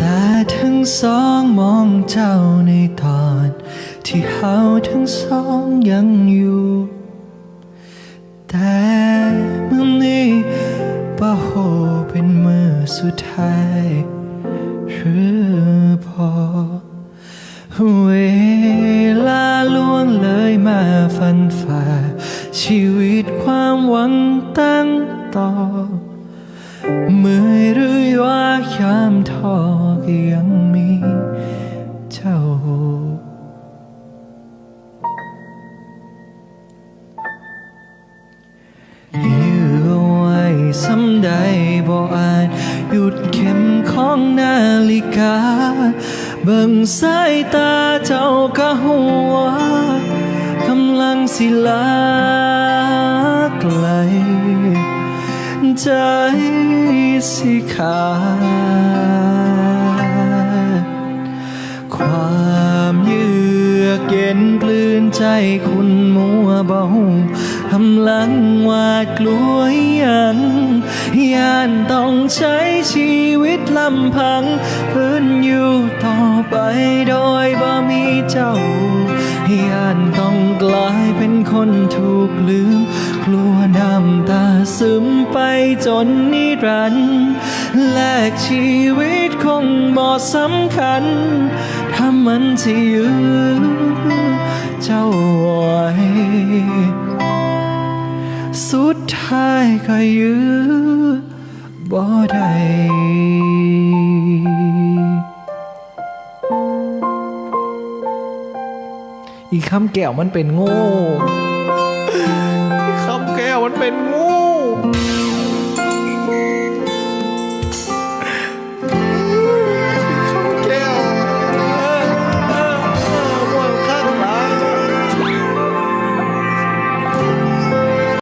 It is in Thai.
ตาทั้งสองมองเจ้าในตอน ที่เฮาทั้งสองยังอยู่ แต่เมื่อนี้บ่โหเป็นมือสุดท้ายหรือพอ เวลาล่วงเลยมาฟันฝ่า ชีวิตความหวังตั้งต่อเมื่อหรือว่าำใดบ่อาจหยุดเข็มของนาฬิกา เบิ่งสายตาเจ้าก็หัวกำลังสิลาไกล ใจสิขาดความเยือกเย็นกลืนใจคุณมัวเบาทำลังวาดกลัวยังย่านต้อง ใช้ชีวิตลำพังพื้นอยู่ต่อไปโดยบ่มีเจ้าย่านต้องกลายเป็นคนถูกลืม กลัวน้ำตาซึมไปจนนิรันดร์แลกชีวิตคงบ่สำคัญถ้ามันจะยื้อเจ้าไว้สุดท้ายก็ยื้อ บ่ได้อีคำแก้วมันเป็นโง่ อีคำแก้วมันเป็นโง่